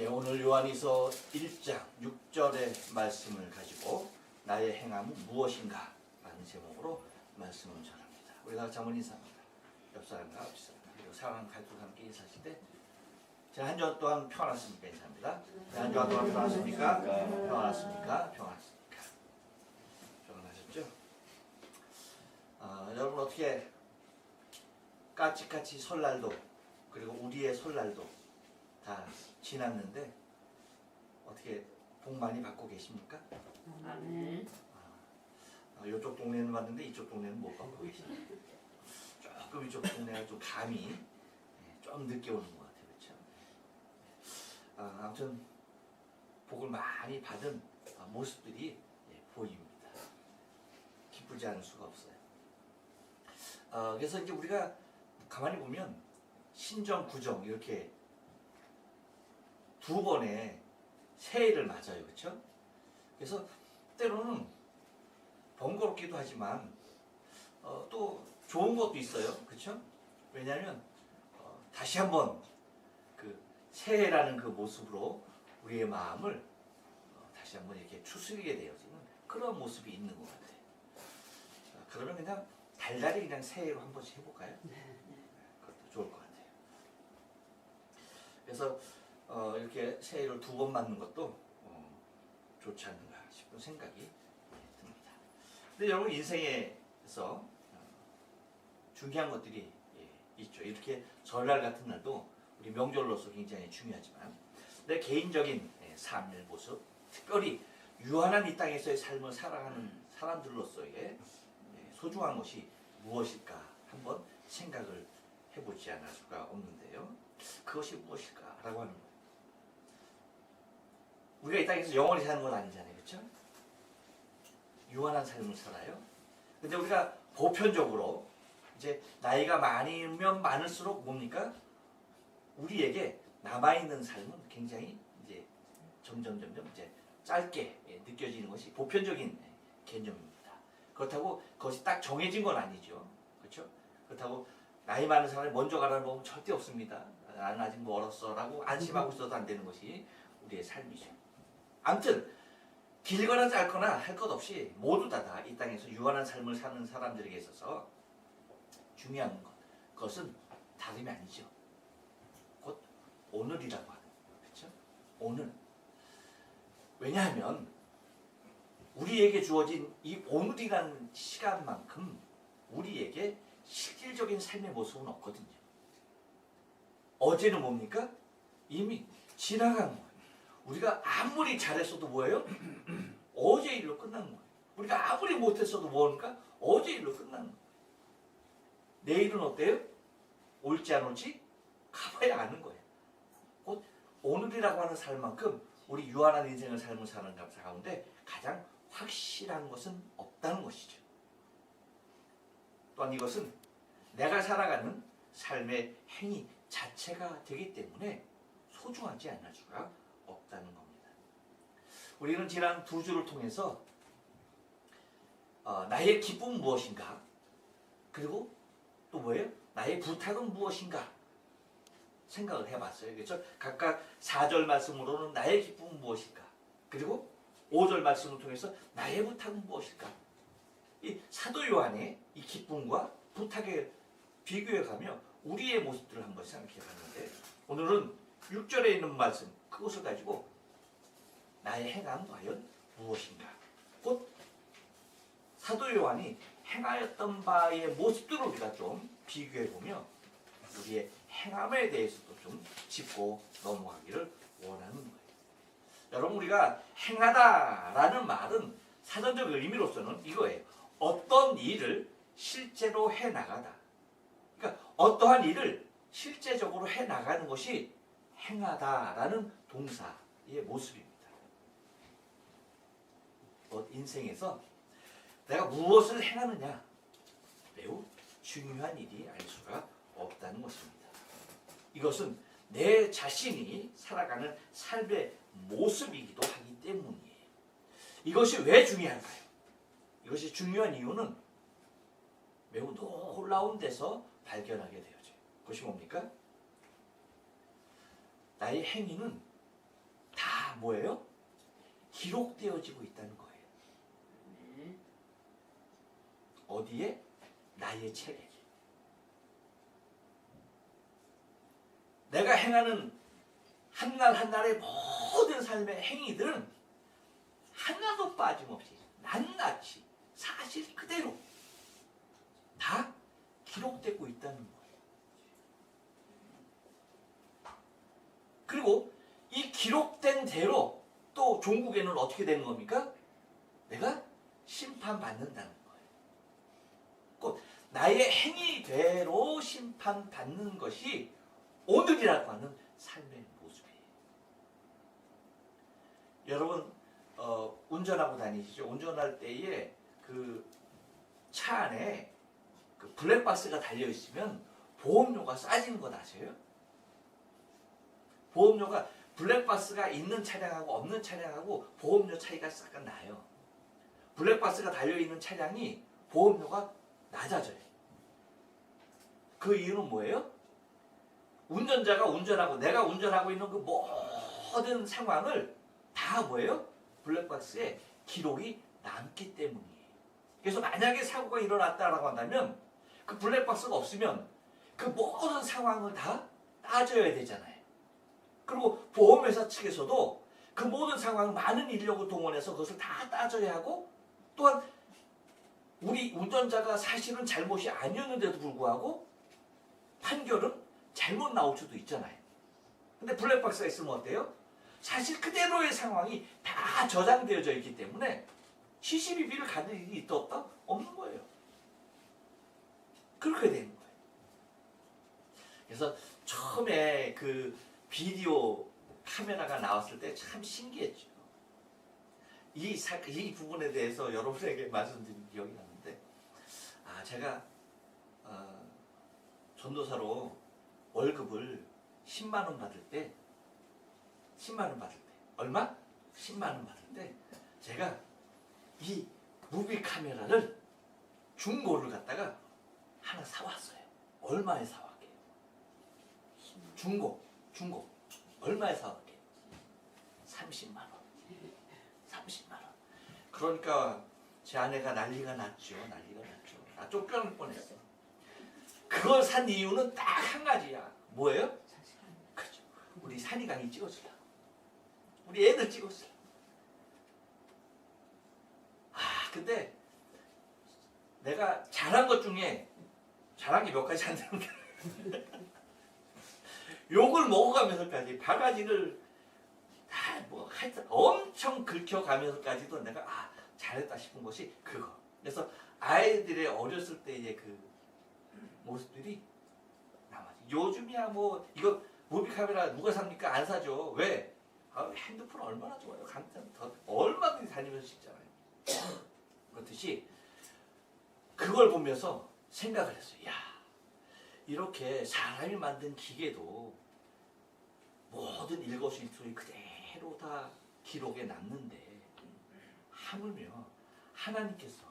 예, 오늘 요한이서 1장 6절의 말씀을 가지고 나의 행함은 무엇인가 라는 제목으로 말씀을 전합니다. 우리가 자문 인사합니다. 옆 사람과 앞 사람 그리고 사랑하는 가족과 함께 인사하실 때 제가 한 주간 동안 평안했습니까? 인사합니다. 네, 한 주간 동안 평안했습니까? 평안했습니까? 평안했습니까? 평안하셨죠? 아, 여러분 어떻게 까치까치 설날도 그리고 우리의 설날도 다 지났는데 어떻게 복 많이 받고 계십니까? 아멘. 아, 이쪽 동네는 봤는데 이쪽 동네는 못 받고 계시네요. 조금 이쪽 동네가 좀 감이 예, 좀 늦게 오는 것 같아요. 그렇죠? 아, 아무튼 복을 많이 받은 아, 모습들이 예, 보입니다. 기쁘지 않을 수가 없어요. 아, 그래서 이제 우리가 가만히 보면 신정, 구정 이렇게 두 번의 새해를 맞아요. 그렇죠? 그래서 때로는 번거롭기도 하지만 어, 또 좋은 것도 있어요. 그렇죠? 왜냐하면 어, 다시 한번 그 새해라는 그 모습으로 우리의 마음을 어, 다시 한번 이렇게 추스리게 되어지는 그런 모습이 있는 것 같아요. 자, 그러면 그냥 달달이 그냥 새해로 한 번씩 해볼까요? 그것도 좋을 것 같아요. 그래서 어, 이렇게 새해를 두 번 맞는 것도 어, 좋지 않는가 싶은 생각이 예, 듭니다. 근데 여러분 인생에서 어, 중요한 것들이 예, 있죠. 이렇게 설날 같은 날도 우리 명절로서 굉장히 중요하지만 내 개인적인 예, 삶의 모습, 특별히 유한한 이 땅에서의 삶을 살아가는 사람들로서의 예, 소중한 것이 무엇일까 한번 생각을 해보지 않을 수가 없는데요. 그것이 무엇일까라고 하는 거. 우리가 이 땅에서 영원히 사는 건 아니잖아요, 그렇죠? 유한한 삶을 살아요. 근데 우리가 보편적으로 이제 나이가 많으면 많을수록 뭡니까? 우리에게 남아 있는 삶은 굉장히 이제 점점 점점 이제 짧게 예, 느껴지는 것이 보편적인 개념입니다. 그렇다고 그것이 딱 정해진 건 아니죠, 그렇죠? 그렇다고 나이 많은 사람이 먼저 가라는 법은 절대 없습니다. 나는 아직 멀었어라고 안심하고 있어도 안 되는 것이 우리의 삶이죠. 아무튼 길거나 짧거나 할 것 없이 모두 다이 땅에서 유한한 삶을 사는 사람들에게 있어서 중요한 것 그것은 다름이 아니죠. 곧 오늘이라고 하는. 그렇죠? 오늘. 왜냐하면 우리에게 주어진 이 오늘이라는 시간만큼 우리에게 실질적인 삶의 모습은 없거든요. 어제는 뭡니까? 이미 지나간 거예요. 우리가 아무리 잘했어도 뭐예요? 어제 일로 끝난 거예요. 우리가 아무리 못했어도 뭐니까 어제 일로 끝난 거예요. 내일은 어때요? 올지 안 올지 가봐야 아는 거예요. 곧 오늘이라고 하는 삶만큼 우리 유한한 인생을 삶을 사는 가운데 가장 확실한 것은 없다는 것이죠. 또한 이것은 내가 살아가는 삶의 행위 자체가 되기 때문에 소중하지 않을 수가. 우리는 지난 두 주를 통해서 어, 나의 기쁨은 무엇인가? 그리고 또 뭐예요? 나의 부탁은 무엇인가? 생각을 해봤어요. 그렇죠? 각각 4절 말씀으로는 나의 기쁨은 무엇일까? 그리고 5절 말씀을 통해서 나의 부탁은 무엇일까? 이 사도 요한의 이 기쁨과 부탁에 비교해 가며 우리의 모습들을 한번 생각해 봤는데 오늘은 6절에 있는 말씀 그것을 가지고 나의 행함 과연 무엇인가? 곧 사도 요한이 행하였던 바의 모습들을 우리가 좀 비교해 보며 우리의 행함에 대해서도 좀 짚고 넘어가기를 원하는 거예요. 여러분 우리가 행하다라는 말은 사전적 의미로서는 이거예요. 어떤 일을 실제로 해 나가다. 그러니까 어떠한 일을 실제적으로 해 나가는 것이 행하다라는 동사의 모습입니다. 어, 인생에서 내가 무엇을 행하느냐 매우 중요한 일이 아닐 수가 없다는 것입니다. 이것은 내 자신이 살아가는 삶의 모습이기도 하기 때문이에요. 이것이 왜 중요한가요? 이것이 중요한 이유는 매우 놀라운 데서 발견하게 되어져요. 그것이 뭡니까? 나의 행위는 뭐예요? 기록되어지고 있다는 거예요. 네. 어디에? 나의 책에. 내가 행하는 한날 한날의 모든 삶의 행위들은 하나도 빠짐없이 낱낱이 사실 그대로 다 기록되고 있다는 거예요. 그리고 이 기록된 대로 또 종국에는 어떻게 되는 겁니까? 내가 심판받는다는 거예요. 곧 나의 행위대로 심판받는 것이 오늘이라고 하는 삶의 모습이에요. 여러분 어, 운전하고 다니시죠? 운전할 때에 그 차 안에 그 블랙박스가 달려 있으면 보험료가 싸지는 거 아세요? 보험료가 블랙박스가 있는 차량하고 없는 차량하고 보험료 차이가 약간 나요. 블랙박스가 달려 있는 차량이 보험료가 낮아져요. 그 이유는 뭐예요? 운전자가 운전하고 내가 운전하고 있는 그 모든 상황을 다 뭐예요? 블랙박스에 기록이 남기 때문이에요. 그래서 만약에 사고가 일어났다라고 한다면 그 블랙박스가 없으면 그 모든 상황을 다 따져야 되잖아요. 그리고 보험회사 측에서도 그 모든 상황 많은 인력을 동원해서 그것을 다 따져야 하고 또한 우리 운전자가 사실은 잘못이 아니었는데도 불구하고 판결은 잘못 나올 수도 있잖아요. 근데 블랙박스가 있으면 어때요? 사실 그대로의 상황이 다 저장되어져 있기 때문에 CCTV를 가는 일이 있다 없다? 없는 거예요. 그렇게 되는 거예요. 그래서 처음에 그 비디오 카메라가 나왔을 때 참 신기했죠. 이, 사, 이 부분에 대해서 여러분에게 말씀드린 기억이 나는데, 아, 제가, 어, 전도사로 월급을 10만원 받을 때, 10만원 받을 때, 얼마? 10만원 받을 때, 제가 이 무비 카메라를 중고를 갖다가 하나 사왔어요. 얼마에 사왔게요? 중고, 중고. 얼마에 사왔게요? 30만원. 30만원. 그러니까 제 아내가 난리가 났죠. 난리가 났죠. 나 쫓겨날 뻔했어. 그걸 산 이유는 딱 한 가지야. 뭐예요? 그죠. 우리 산이강이 찍어주려. 우리 애들 찍었어요. 아, 근데 내가 잘한 것 중에 잘한 게 몇 가지 안 되는데 욕을 먹어가면서까지 바가지를 다 뭐 하여튼 엄청 긁혀가면서까지도 내가 아 잘했다 싶은 것이 그거. 그래서 아이들의 어렸을 때의 그 모습들이 남아지. 요즘이야 뭐 이거 무비 카메라 누가 삽니까? 안 사죠. 왜? 아, 핸드폰 얼마나 좋아요. 간단 더 얼마든지 다니면서 찍잖아요. 그렇듯이 그걸 보면서 생각을 했어요. 야 이렇게 사람이 만든 기계도 모든 일거수일투를 그대로 다 기록에 남는데 하물며 하나님께서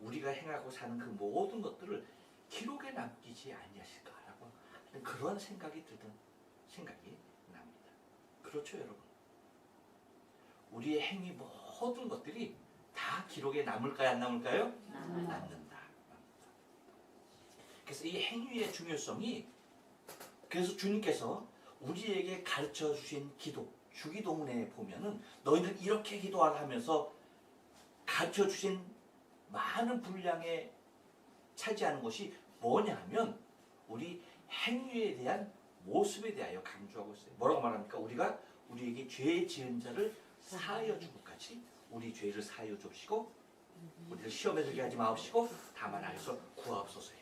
우리가 행하고 사는 그 모든 것들을 기록에 남기지 아니하실까라고 그런 생각이 들던 생각이 납니다. 그렇죠, 여러분. 우리의 행위 모든 것들이 다 기록에 남을까요, 안 남을까요? 남는다. 남는다. 그래서 이 행위의 중요성이 그래서 주님께서 우리에게 가르쳐 주신 기도 주기도문에 보면은 너희들 이렇게 기도하라 하면서 가르쳐 주신 많은 분량에 차지하는 것이 뭐냐 하면 우리 행위에 대한 모습에 대하여 강조하고 있어요. 뭐라고 말합니까? 우리가 우리에게 죄 지은 자를 사하여 주고까지 우리 죄를 사하여 주시고 우리를 시험에 들게 하지 마옵시고 다만 알서 구하옵소서예요.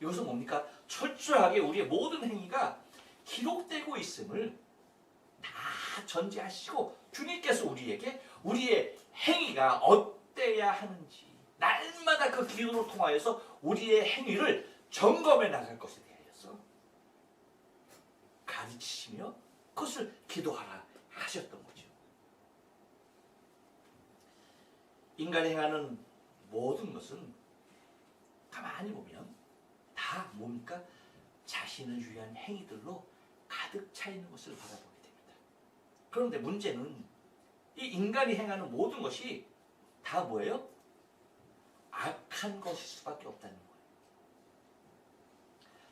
이것은 뭡니까? 철저하게 우리의 모든 행위가 기록되고 있음을 다 전제하시고 주님께서 우리에게 우리의 행위가 어때야 하는지 날마다 그 기도를 통하여서 우리의 행위를 점검해 나갈 것에 대하여서 가르치시며 그것을 기도하라 하셨던 거죠. 인간이 행하는 모든 것은 가만히 보면 다 뭡니까? 자신을 위한 행위들로 가득 차 있는 것을 바라보게 됩니다. 그런데 문제는 이 인간이 행하는 모든 것이 다 뭐예요? 악한 것일 수밖에 없다는 거예요.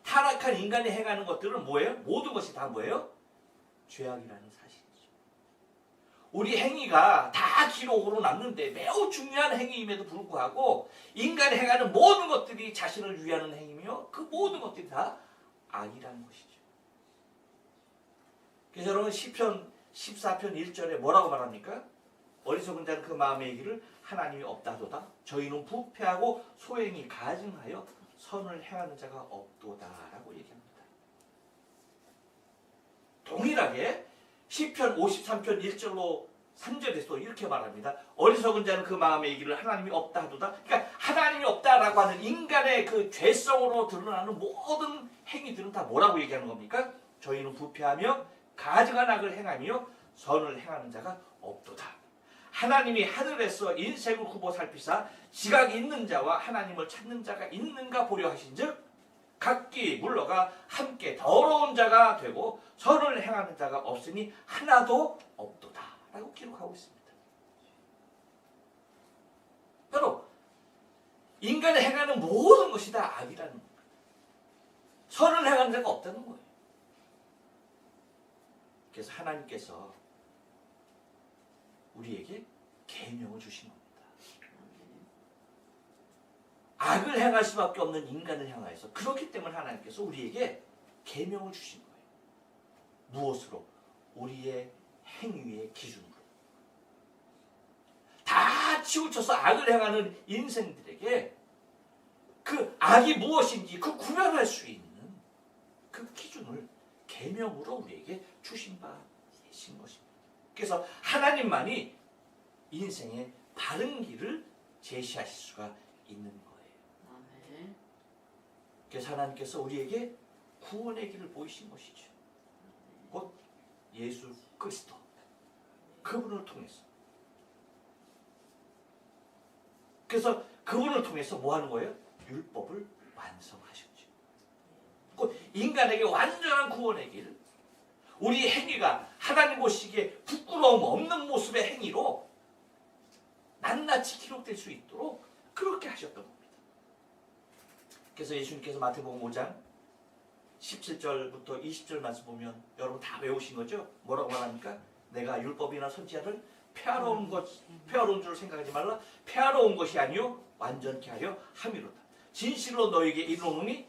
타락한 인간이 행하는 것들은 뭐예요? 모든 것이 다 뭐예요? 죄악이라는 사실이죠. 우리 행위가 다 기록으로 남는데 매우 중요한 행위임에도 불구하고 인간이 행하는 모든 것들이 자신을 위하는 행위며 그 모든 것들이 다 악이라는 것이죠. 그래서 여러분 시편 14편 1절에 뭐라고 말합니까? 어리석은 자는 그 마음의 얘기를 하나님이 없다도다. 저희는 부패하고 소행이 가증하여 선을 행하는 자가 없도다라고 얘기합니다. 동일하게 시편 53편 1절로 3절에서 이렇게 말합니다. 어리석은 자는 그 마음의 얘기를 하나님이 없다 하도다. 그러니까 하나님이 없다라고 하는 인간의 그 죄성으로 드러나는 모든 행위들은 다 뭐라고 얘기하는 겁니까? 저희는 부패하며 가증한 악을 행하며 선을 행하는 자가 없도다. 하나님이 하늘에서 인생을 후보 살피사 지각 있는 자와 하나님을 찾는 자가 있는가 보려 하신즉 각기 물러가 함께 더러운 자가 되고 선을 행하는 자가 없으니 하나도 없도다 라고 기록하고 있습니다. 바로 인간이 행하는 모든 것이 다 악이라는 거예요. 선을 행하는 자가 없다는 거예요. 그래서 하나님께서 우리에게 계명을 주신 겁니다. 악을 행할 수밖에 없는 인간을 향하여서 그렇기 때문에 하나님께서 우리에게 계명을 주신 거예요. 무엇으로? 우리의 행위의 기준으로. 다 치우쳐서 악을 행하는 인생들에게 그 악이 무엇인지 그 구별할 수 있는 그 기준을 계명으로 우리에게 주신 바 계신 것입니다. 그래서 하나님만이 인생의 바른 길을 제시하실 수가 있는 거예요. 그래서 하나님께서 우리에게 구원의 길을 보이신 것이죠. 곧 예수 그리스도 그분을 통해서. 그래서 그분을 통해서 뭐 하는 거예요? 율법을 완성하셨죠. 곧 인간에게 완전한 구원의 길, 우리 행위가 하나님 보시기에 부끄러움 없는 모습의 행위로 낱낱이 기록될 수 있도록 그렇게 하셨던 겁니다. 그래서 예수님께서 마태복음 5장 17절부터 20절 말씀 보면 여러분 다 외우신 거죠? 뭐라고 말합니까? 내가 율법이나 선지자를 폐하러 온 것, 폐하러 온 줄 생각하지 말라. 폐하러 온 것이 아니요 완전케 하려 함이로다. 진실로 너에게 이르노니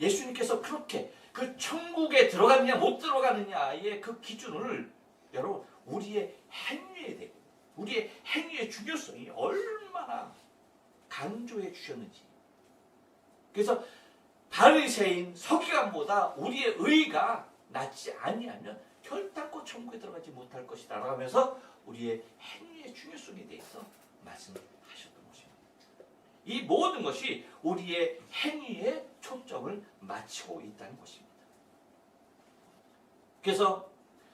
예수님께서 그렇게 그 천국에 들어가느냐 못 들어가느냐의 그 기준을 여러분 우리의 행위에 대고 우리의 행위의 중요성이 얼마나 강조해 주셨는지 그래서 바리새인 서기관보다 우리의 의가 낫지 아니하면 결단코 천국에 들어가지 못할 것이다 라고 하면서 우리의 행위의 중요성에 대해서 말씀하셨던 것입니다. 이 모든 것이 우리의 행위에 초점을 맞추고 있다는 것입니다. 그래서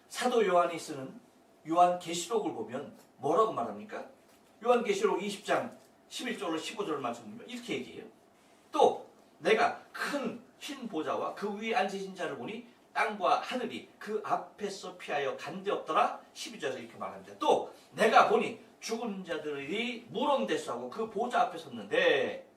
사도 요한이 쓰는 요한 계시록을 보면 뭐라고 말합니까? 요한 계시록 20장 11절로 15절 말씀 보면 이렇게 얘기해요. 또 내가 큰 흰 보좌와 그 위에 앉으신 자를 보니 땅과 하늘이 그 앞에서 피하여 간데 없더라 12절에서 이렇게 말합니다. 또 내가 보니 죽은 자들이 무덤대수하고 그 보좌 앞에 섰는데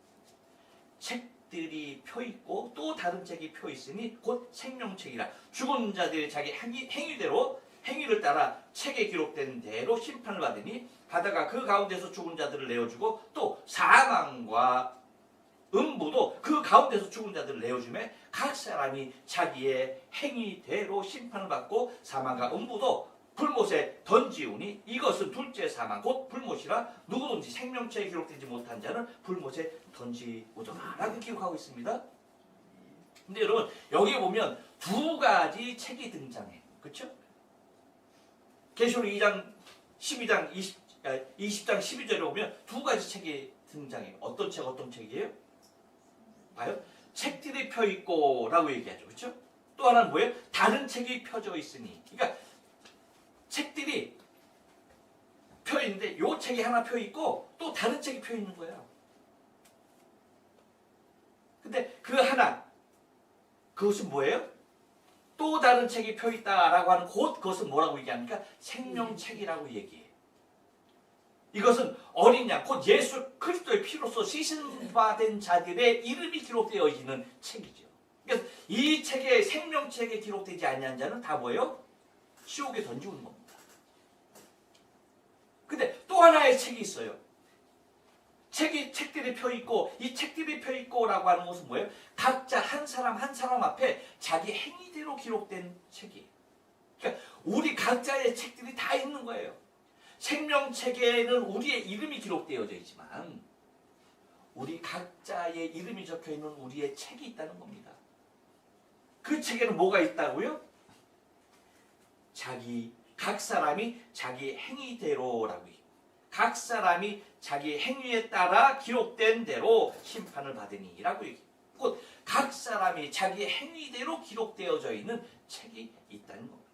책 들이 펴 있고 또 다른 책이 펴 있으니 곧 생명책이라. 죽은 자들이 자기 행위, 행위대로 행위를 따라 책에 기록된 대로 심판을 받으니 바다가 그 가운데서 죽은 자들을 내어주고 또 사망과 음부도 그 가운데서 죽은 자들을 내어주매 각 사람이 자기의 행위대로 심판을 받고 사망과 음부도 불못에 던지우니 이것은 둘째 사망 곧 불못이라 누구든지 생명체에 기록되지 못한 자는 불못에 던지우더라라고 기록하고 있습니다. 근데 여러분 여기 보면 두 가지 책이 등장해, 그렇죠? 계시록 2장 12장 20, 아, 20장 12절에 보면 두 가지 책이 등장해요. 어떤 책 어떤 책이에요? 봐요. 책들이 펴 있고라고 얘기하죠. 그렇죠? 또 하나는 뭐예요? 다른 책이 펴져 있으니. 그러니까 책들이 펴 있는데 요 책이 하나 펴 있고 또 다른 책이 펴 있는 거예요. 근데 그 하나 그것은 뭐예요? 또 다른 책이 펴 있다라고 하는 곧 그것은 뭐라고 얘기합니까? 생명책이라고 얘기해요. 이것은 어린 양, 곧 예수 그리스도의 피로서 시신바된 자들의 이름이 기록되어 있는 책이죠. 그래서 이 책에 생명책에 기록되지 아니한 자는 다 뭐예요? 지옥에 던지는 겁니다. 근데 또 하나의 책이 있어요. 책이 책들이 펴 있고 이 책들이 펴 있고라고 하는 것은 뭐예요? 각자 한 사람 한 사람 앞에 자기 행위대로 기록된 책이. 그러니까 우리 각자의 책들이 다 있는 거예요. 생명책에는 우리의 이름이 기록되어져 있지만 우리 각자의 이름이 적혀 있는 우리의 책이 있다는 겁니다. 그 책에는 뭐가 있다고요? 자기 각 사람이 자기 행위대로라고. 각 사람이 자기 행위에 따라 기록된 대로 심판을 받으니라고 얘기해요. 곧각 사람이 자기 행위대로 기록되어져 있는 책이 있다는 겁니다.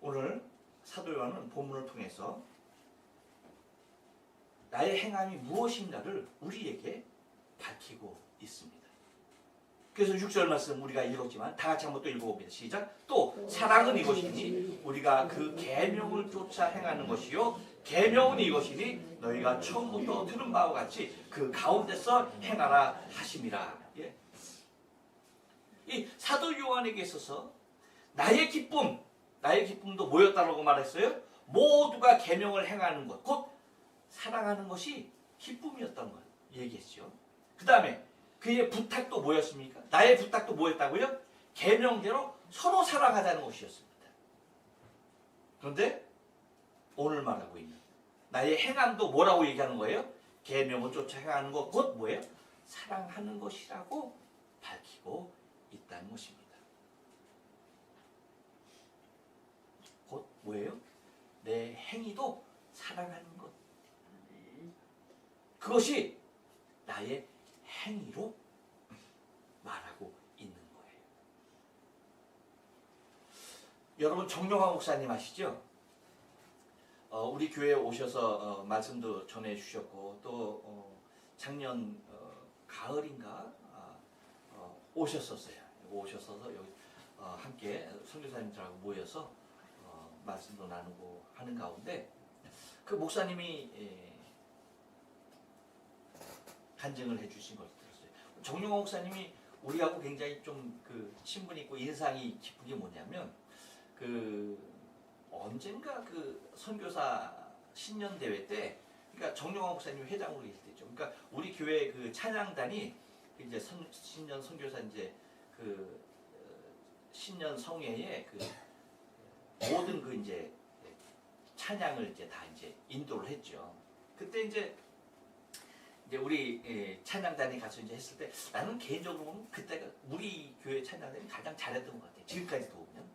오늘 사도 요한은 본문을 통해서 나의 행함이 무엇인가를 우리에게. 그래서 6절 말씀 우리가 읽었지만 다 같이 한번 또 읽어봅니다. 시작. 또 사랑은 이것이니 우리가 그 계명을 쫓아 행하는 것이요 계명은 이것이니 너희가 처음부터 들은 바와 같이 그 가운데서 행하라 하심이라. 예. 이 사도 요한에게 있어서 나의 기쁨, 나의 기쁨도 뭐였다고 말했어요? 모두가 계명을 행하는 것, 곧 사랑하는 것이 기쁨이었던 것 얘기했죠. 그 다음에 그의 부탁도 뭐였습니까? 나의 부탁도 뭐였다고요? 계명대로 서로 사랑하자는 것이었습니다. 그런데 오늘 말하고 있는 나의 행함도 뭐라고 얘기하는 거예요? 계명을 쫓아 행하는 것 곧 뭐예요? 사랑하는 것이라고 밝히고 있다는 것입니다. 곧 뭐예요? 내 행위도 사랑하는 것. 그것이 나의 행위로 말하고 있는 거예요. 여러분 정용화 목사님 아시죠? 어, 우리 교회에 오셔서 어, 말씀도 전해 주셨고 또 어, 작년 어, 가을인가 아, 어, 오셨었어요. 오셨어서 여기 어, 함께 선교사님들하고 모여서 어, 말씀도 나누고 하는 가운데 그 목사님이 예, 간증을 해주신 들었어요. 정용호 목사님이 우리하고 굉장히 좀그 친분 있고 인상이 깊은 게 뭐냐면 그 언젠가 그 선교사 신년 대회 때 그러니까 정용호 목사님 회장으로 있을 때죠. 그러니까 우리 교회 그 찬양단이 이제 선, 신년 선교사 이제 그 어, 신년 성회에 그 모든 그 이제 찬양을 이제 다 이제 인도를 했죠. 그때 이제 이제 우리 예, 찬양단이 가서 이제 했을 때 나는 개인적으로 보면 그때가 우리 교회 찬양단이 가장 잘했던 것 같아. 지금까지도 보면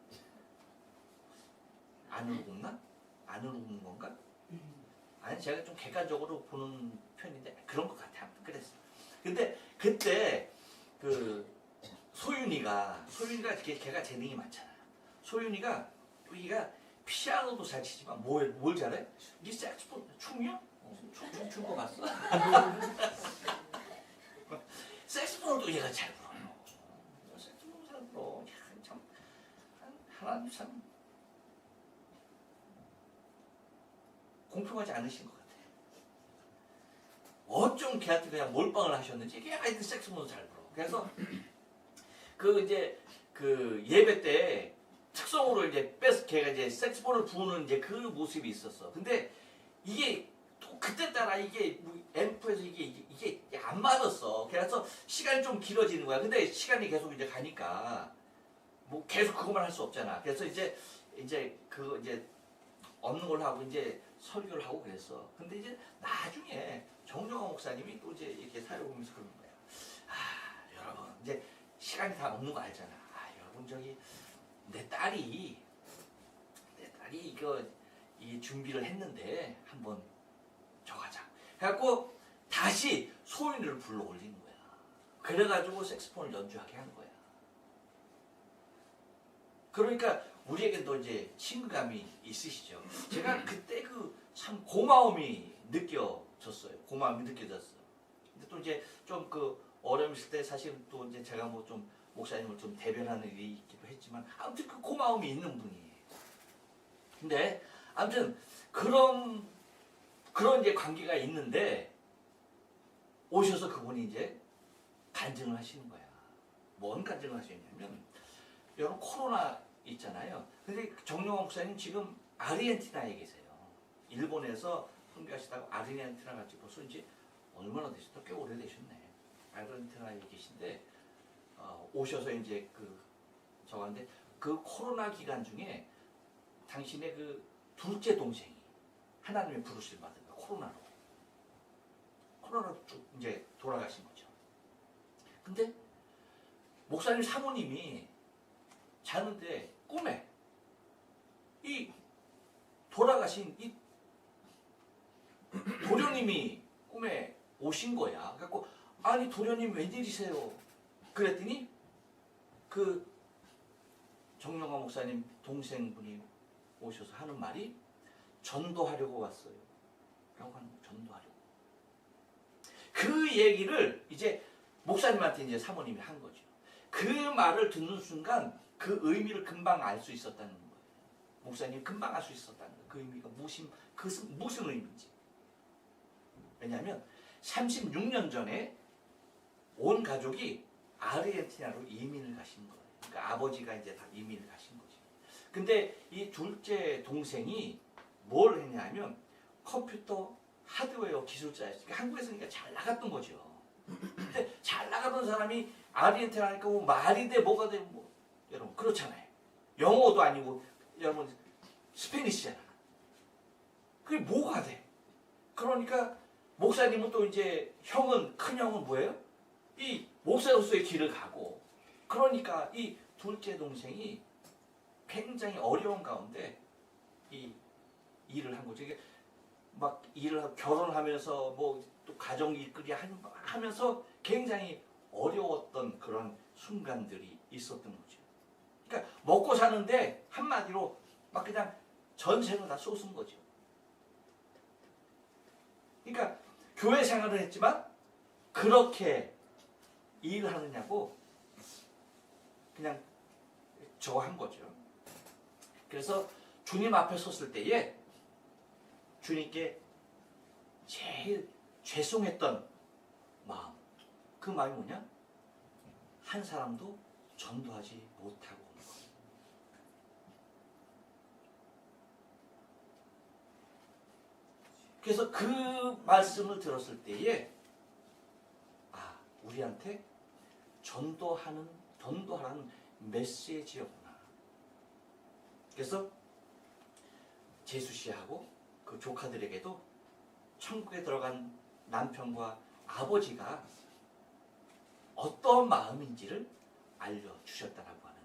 안으로 굽나? 안으로 굽는 건가? 아니 제가 좀 객관적으로 보는 편인데 그런 것 같아. 아무튼 그랬어. 근데 그때 그 소윤이가 소윤이가 걔, 걔가 재능이 많잖아. 소윤이가 여기가 피아노도 잘 치지만 뭘, 뭘 잘해? 이 색스폰 춤이야? 춤춘거 봤어? 색스폰도 얘가 잘 불어요. 색스폰 잘. 야, 참 하나님 참 공평하지 않으신 것 같아. 어쩜 걔한테 그냥 몰빵을 하셨는지 걔가 이렇게 색스폰도 잘 불어. 그래서 그 이제 그 예배 때 특성으로 이제 뺏 걔가 이제 색스폰을 부는 이제 그 모습이 있었어. 근데 이게 또 그때 따라 이게 뭐 앰프에서 이게 이게, 이게 안 맞았어. 그래서 시간이 좀 길어지는 거야. 근데 시간이 계속 이제 가니까 뭐 계속 그것만 할 수 없잖아. 그래서 이제 이제 그 이제 없는 걸로 하고 이제 설교를 하고 그랬어. 근데 이제 나중에 정정화 목사님이 또 이제 이렇게 사역하면서 그러는 거야. 아 여러분 이제 시간이 다 없는 거 알잖아. 아 여러분 저기 내 딸이 내 딸이 이거 이 준비를 했는데 한번 저가자. 그래갖고 다시 소인을 불러 올린 거야. 그래가지고 색스폰을 연주하게 한 거야. 그러니까 우리에게도 이제 친근감이 있으시죠. 제가 그때 그 참 고마움이 느껴졌어요. 고마움이 느껴졌어요. 근데 또 이제 좀 그 어려움 있을 때 사실 또 이제 제가 뭐 좀 목사님을 좀 대변하는 일이 있기도 했지만 아무튼 그 고마움이 있는 분이에요. 근데 아무튼 그런 그런 이제 관계가 있는데 오셔서 그분이 이제 간증을 하시는 거야. 뭔 간증을 하시냐면 여러분 코로나 있잖아요. 근데 정영호 목사님 지금 아르헨티나에 계세요. 일본에서 선교하시다가 아르헨티나 같이 벌써 이제 얼마나 되셨다? 꽤 오래되셨네. 아르헨티나에 계신데 어, 오셔서 이제 그 저한테 그 코로나 기간 중에 당신의 그 둘째 동생이 하나님의 부르심을 받은. 코로나로. 코로나로 쭉 이제 돌아가신 거죠. 근데 목사님 사모님이 자는데 꿈에 이 돌아가신 이 도련님이 꿈에 오신 거야. 그래갖고 아니 도련님 웬일이세요? 그랬더니 그 정영화 목사님 동생분이 오셔서 하는 말이 전도하려고 왔어요. 거 전도하려고. 그 얘기를 이제 목사님한테 이제 사모님이 한 거죠. 그 말을 듣는 순간 그 의미를 금방 알 수 있었다는 거예요. 목사님 금방 알 수 있었다는 거예요. 그 의미가 무슨, 그 무슨 의미인지. 왜냐하면 36년 전에 온 가족이 아르헨티나로 이민을 가신 거예요. 그러니까 아버지가 이제 다 이민을 가신 거지. 근데 이 둘째 동생이 뭘 했냐면 컴퓨터 하드웨어 기술자였으니까 한국에서 그러니까 잘 나갔던 거죠. 근데 잘 나가던 사람이 아르헨티나니까 뭐 말이 돼 뭐가 돼 뭐 여러분 그렇잖아요. 영어도 아니고 여러분 스페니시잖아. 그게 뭐가 돼? 그러니까 목사님은 또 이제 형은 큰 형은 뭐예요? 이 목사로서의 길을 가고 그러니까 이 둘째 동생이 굉장히 어려운 가운데 이 일을 한 거죠. 이게 막 일을 결혼하면서 뭐 또 가정 한- 하면서 굉장히 어려웠던 그런 순간들이 있었던 거죠. 그러니까 먹고 사는데 한마디로 막 그냥 전생을 다 쏟은 거죠. 그러니까 교회 생활을 했지만 그렇게 일을 하느냐고 그냥 저거 한 거죠. 그래서 주님 앞에 섰을 때에 주님께 제일 죄송했던 마음 그 마음이 뭐냐? 한 사람도 전도하지 못하고 오는 거. 그래서 그 말씀을 들었을 때에 아 우리한테 전도하는 전도하라는 메시지였구나. 그래서 제수 씨하고 그 조카들에게도 천국에 들어간 남편과 아버지가 어떤 마음인지를 알려주셨다라고 하는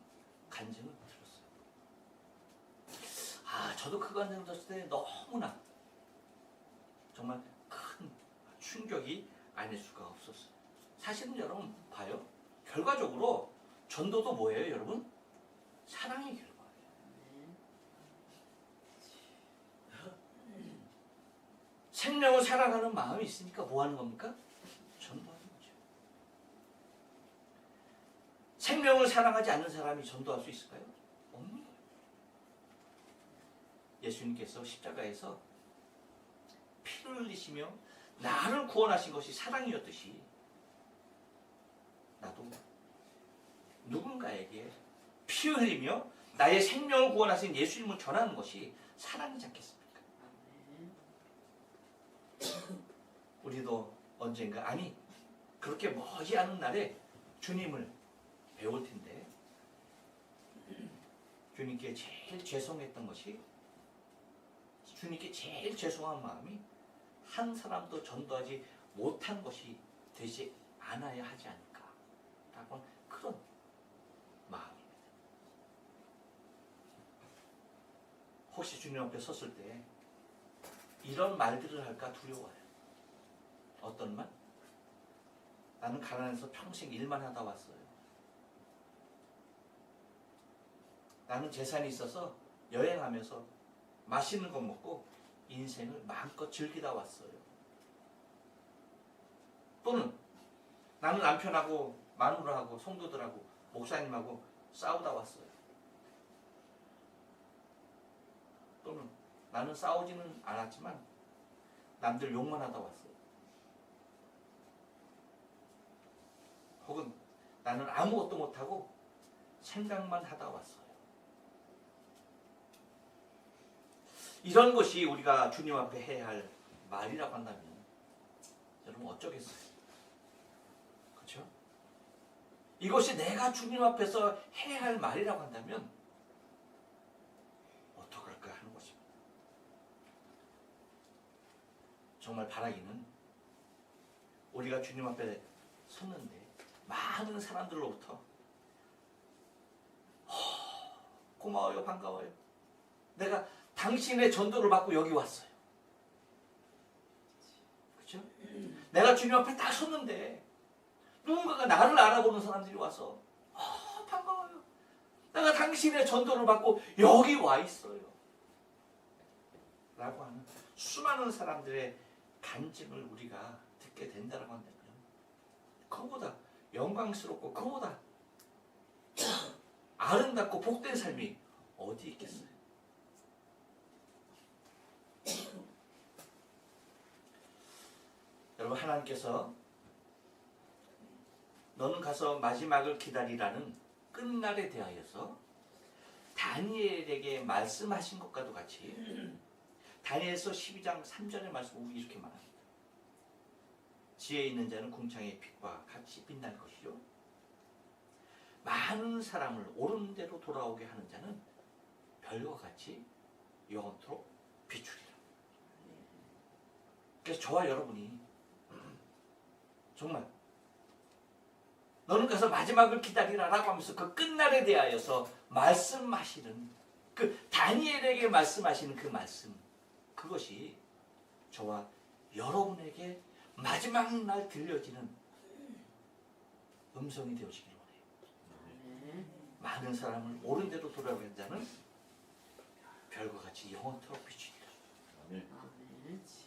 간증을 들었어요. 아, 저도 그 간증을 들었을 때 너무나 정말 큰 충격이 아닐 수가 없었어요. 사실은 여러분 봐요. 결과적으로 전도도 뭐예요, 여러분? 사랑의 결과예요. 생명을 사랑하는 마음이 있으니까 뭐 하는 겁니까? 전도하는 거죠. 생명을 사랑하지 않는 사람이 전도할 수 있을까요? 없는 거예요. 예수님께서 십자가에서 피를 흘리시며 나를 구원하신 것이 사랑이었듯이 나도 누군가에게 피 흘리며 나의 생명을 구원하신 예수님을 전하는 것이 사랑이지 않겠습니까? 우리도 언젠가 아니 그렇게 머지 않은 날에 주님을 배울 텐데 주님께 제일 죄송했던 것이 주님께 제일 죄송한 마음이 한 사람도 전도하지 못한 것이 되지 않아야 하지 않을까 라고 그런 마음입니다. 혹시 주님 앞에 섰을 때 이런 말들을 할까 두려워요. 어떤 말? 나는 가난해서 평생 일만 하다 왔어요. 나는 재산이 있어서 여행하면서 맛있는 거 먹고 인생을 마음껏 즐기다 왔어요. 또는 나는 남편하고 마누라하고 성도들하고 목사님하고 싸우다 왔어요. 또는 나는 싸우지는 않았지만 남들 욕만 하다 왔어요. 혹은 나는 아무것도 못하고 생각만 하다 왔어요. 이런 것이 우리가 주님 앞에 해야 할 말이라고 한다면 여러분 어쩌겠어요? 그렇죠? 이것이 내가 주님 앞에서 해야 할 말이라고 한다면 어떡할까 하는 것입니다. 정말 바라기는 우리가 주님 앞에 섰는데 많은 사람들로부터 "허, 고마워요 반가워요. 내가 당신의 전도를 받고 여기 왔어요. 그렇죠? 내가 주님 앞에 딱 섰는데 누군가가 나를 알아보는 사람들이 와서 아 반가워요. 내가 당신의 전도를 받고 여기 와 있어요. 라고 하는 수많은 사람들의 간증을 우리가 듣게 된다고 한다면 그거보다 영광스럽고 그거보다 아름답고 복된 삶이 어디 있겠어요? 여러분 하나님께서 너는 가서 마지막을 기다리라는 끝날에 대하여서 다니엘에게 말씀하신 것과도 같이 다니엘서 12장 3절의 말씀 이렇게 말합니다. 지혜 있는 자는 궁창의 빛과 같이 빛날 것이요. 많은 사람을 옳은 대로 돌아오게 하는 자는 별과 같이 영원토록 비추리라. 그래서 저와 여러분이 정말 너는 가서 마지막을 기다리라라고 하면서 그 끝날에 대하여서 말씀하시는 그 다니엘에게 말씀하시는 그 말씀 그것이 저와 여러분에게 마지막 날 들려지는 음성이 되어지길 원해요. 많은 사람을 옳은 대로 돌아오게 한 자는 별과 같이 영원토록 비추리라.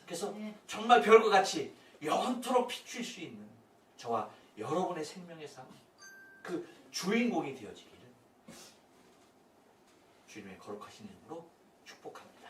그래서 정말 별과 같이 영원토록 비출 수 있는 저와 여러분의 생명의 삶, 그 주인공이 되어지기를 주님의 거룩하신 이름으로 축복합니다.